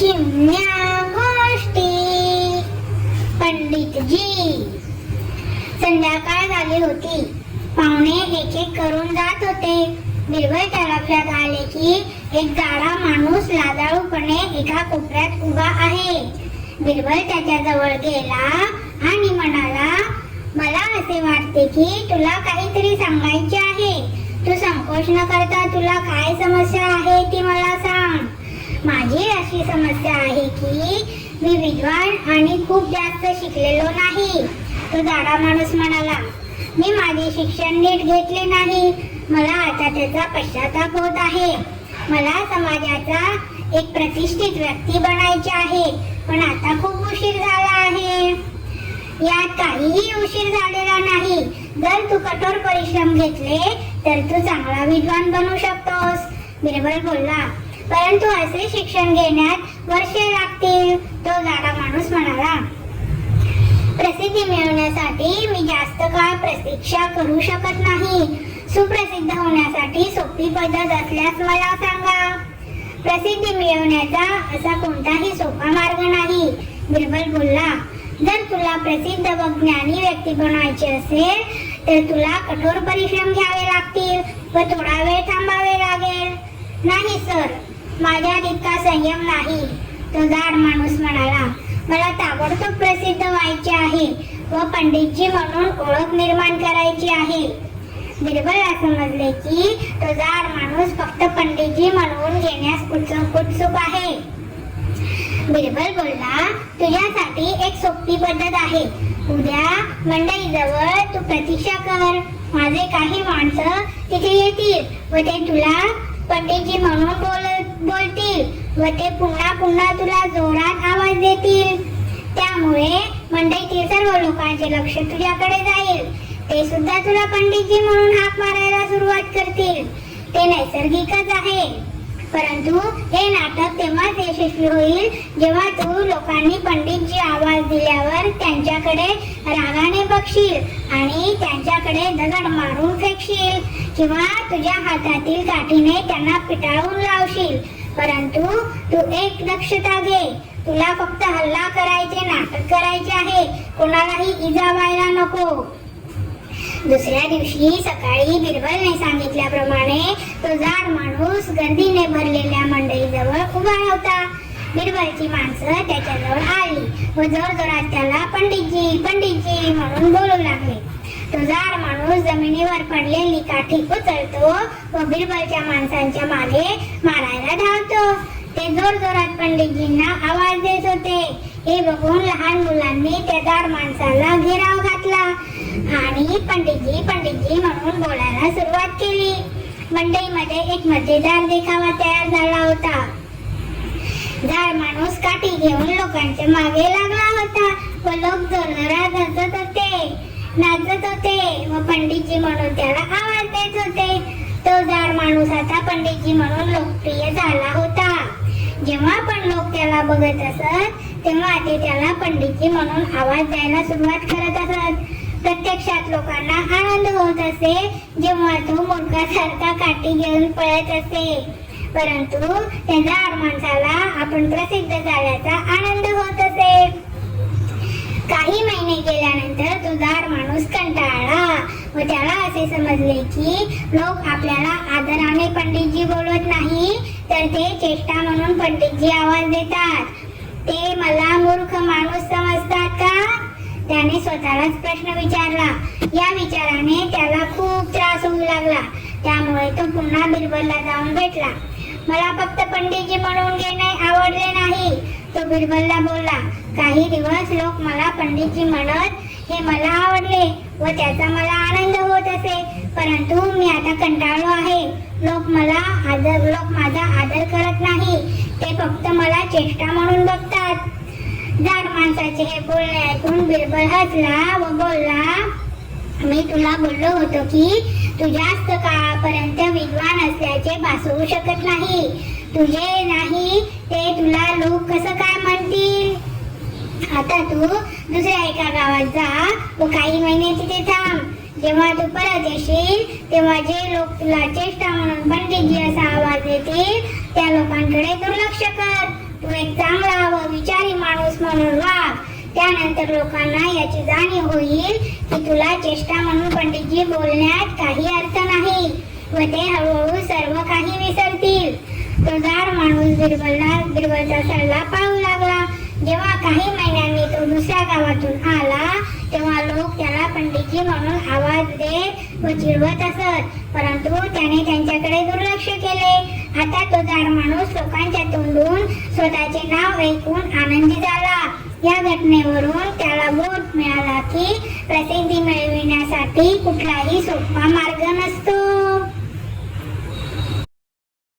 चिमण्या गोष्टी. पंडितजी संध्याकाळ झाली होती. पाहुणे एक एक करून जात होते. बिरबलच्या लक्षात आले की एक जाडा माणूस लाजाळूपणे एका कोपऱ्यात उभा आहे. बिरबल त्याच्याजवळ गेला आणि म्हणाला मला असे वाटते की तुला काहीतरी सांगायचे आहे. तू संकोच न करता तुला काय समस्या आहे ती मला सांग. माझी अशी समस्या आहे की मी विद्वान आणि खूप जास्त शिकलेलो नाही. तो जाडा माणूस म्हणाला मी माझे शिक्षण नीट घेतले नाही. मला आता त्याचा पश्चाताप होत आहे. मला समाजाचा एक प्रतिष्ठित व्यक्ती बनायचे आहे पण आता खूप उशीर झाला आहे. यात काहीही उशीर झालेला नाही. जर तू कठोर परिश्रम घेतले तर तू चांगला विद्वान बनू शकतोस. बिरबल बोलला परंतु असे शिक्षण घेण्यात वर्षे लागतील तो जाडा माणूस म्हणाला. प्रसिद्धी मिळवण्यासाठी मी जास्त काळ प्रतीक्षा करू शकत नाही. सुप्रसिद्ध होण्यासाठी सोपी पद्धत असल्यास मला सांगा. प्रसिद्धी मिळवण्याचा असा कोणताही सोपा मार्ग नाही. बिरबल बोलला जर तुला प्रसिद्ध व ज्ञानी व्यक्ती बनायचे असेल तर तुला कठोर परिश्रम घ्यावे लागतील व थोडा वेळ थांबावे लागेल. नाही सर. माझ्यात इतका संयम नाही. तो जाड माणूस म्हणाला मला ताबडतोब प्रसिद्ध व्हायचे आहे व पंडितजी म्हणून ओळख निर्माण करायची आहे. बिरबलला समजले की तो जाड माणूस फक्त पंडितजी म्हणून घेण्यास उत्सुक उत्सुक आहे. बिरबल बोलला तुझ्यासाठी एक सोपी पद्धत आहे. उद्या मंडईजवळ तू प्रतीक्षा कर. माझे काही माणसं तिथे येतील व ते तुला पंडितजी म्हणून बोल बोलतील. व ते पुन्हा पुन्हा तुला जोरात आवाज देतील. त्यामुळे मंडईतील सर्व लोकांचे लक्ष तुझ्याकडे जाईल. ते सुद्धा तुला पंडितजी म्हणून हाक मारायला सुरुवात करतील. ते नैसर्गिकच आहे. परंतु हे नाटक तेव्हाच यशस्वी होईल जेव्हा तू लोकांनी पंडितजी आवाज दिल्यावर त्यांच्याकडे रागाने बघशील आणि त्यांच्याकडे दगड मारून फेकशील किंवा तुझ्या हातातील काठीने त्यांना पिटाळून लावशील. परंतु तू एक दक्षता घे. तुला फक्त हल्ला करायचे नाटक करायचे आहे. कोणालाही इजा व्हायला नको. दुसऱ्या दिवशी सकाळी बिरबलने सांगितल्याप्रमाणे तो जाड माणूस गर्दीने भरलेल्या मंडईजवळ उभा होता बिरबलची माणसं त्याच्याजवळ आली व जोरजोरात त्याला पंडितजी पंडितजी म्हणून बोलू लागले. तो जाड माणूस जमिनीवर पडलेली काठी उचलतो व बिरबलच्या माणसांच्या मागे मारायला धावतो. ते जोर जोरात पंडितजींना आवाज देत होते. हे बघून लहान मुलांनी त्या जाड माणसाला घेराव घातला आणि पंडितजी पंडितजी म्हणून बोलायला सुरुवात केली. मंडईमध्ये एक मजेदार देखावा तयार झाला होता. जाड माणूस काठी घेऊन लोकांच्या मागे लागला होता व लोक जोरजोरात हसत होते. नाचत होते. व पंडितजी म्हणून त्याला आवाज देत होते. तो जाड माणूस आता पंडितजी म्हणून लोकप्रिय झाला होता. जेव्हा पण लोक त्याला बघत असत तेव्हा ते त्याला पंडितजी म्हणून आवाज द्यायला सुरुवात करत असत. प्रत्यक्षात लोकांना आनंद होत असे जेव्हा तो मूर्खासारखा काठी घेऊन पळत असे. परंतु त्या जाड माणसाला आपण प्रसिद्ध झाल्याचा आनंद होत असे. काही महिने गेल्यानंतर तो दार माणूस कंटाळला. व त्याला असे समजले की लोक आपल्याला आदराने पंडितजी बोलवत नाही तर ते चेष्टा म्हणून पंडितजी आवाज देतात. ते मला मूर्ख माणूस समजतात का? त्याने स्वतःलाच प्रश्न विचारला. या विचाराने त्याला खूप त्रास होऊ लागला. त्यामुळे तो पुन्हा बिरबलला जाऊन भेटला. मला फक्त पंडितजी म्हणून घेणे आवडले नाही. तो बिरबलला बोलला काही दिवस लोक मला पंडितजी म्हणत हे मला आवडले व त्याचा मला आनंद होत असे. परंतु मी आता कंटाळलो आहे. लोक मला आदर लोक माझा आदर करत नाही. ते फक्त मला चेष्टा म्हणून बघतात. जाड माणसाचे हे बोलणे ऐकून बिरबल हसला व बोलला मी तुला बोललो होतो की तू जास्त काळापर्यंत विद्वान असल्याचे भासवू शकत नाही. तुझे नाही ते तुला लोक कसं काय म्हणतील? आता तू दुसऱ्या एका गावात जा व काही महिने तिथे थांब. जेव्हा तू परत येशील तेव्हा जे लोक तुला चेष्टा म्हणून पंडितजी असा आवाज देतील त्या लोकांकडे दुर्लक्ष कर. तू एक चांगला व विचारी माणूस म्हणून वा त्यानंतर लोकांना याची जाणीव होईल की तुला चेष्टा म्हणून पंडितजी बोलण्यात काही अर्थ नाही व ते हळूहळू सर्व काही विसरतील. तो जाड माणूस बिरबलला बिरबलचा सल्ला पाळू लागला. जेव्हा काही महिन्यांनी तो दुसऱ्या गावातून आला तेव्हा लोक त्याला पंडितजी म्हणून आवाज देत व चिडवत असत. परंतु त्याने त्यांच्याकडे दुर्लक्ष केले. आता तो जाड माणूस लोकांच्या तोंडून स्वतःचे नाव ऐकून आनंदी या घटनेवरून त्याला बोध मिळाला की प्रसिद्धी मिळविण्यासाठी कुठलाही सोपा मार्ग नसतो.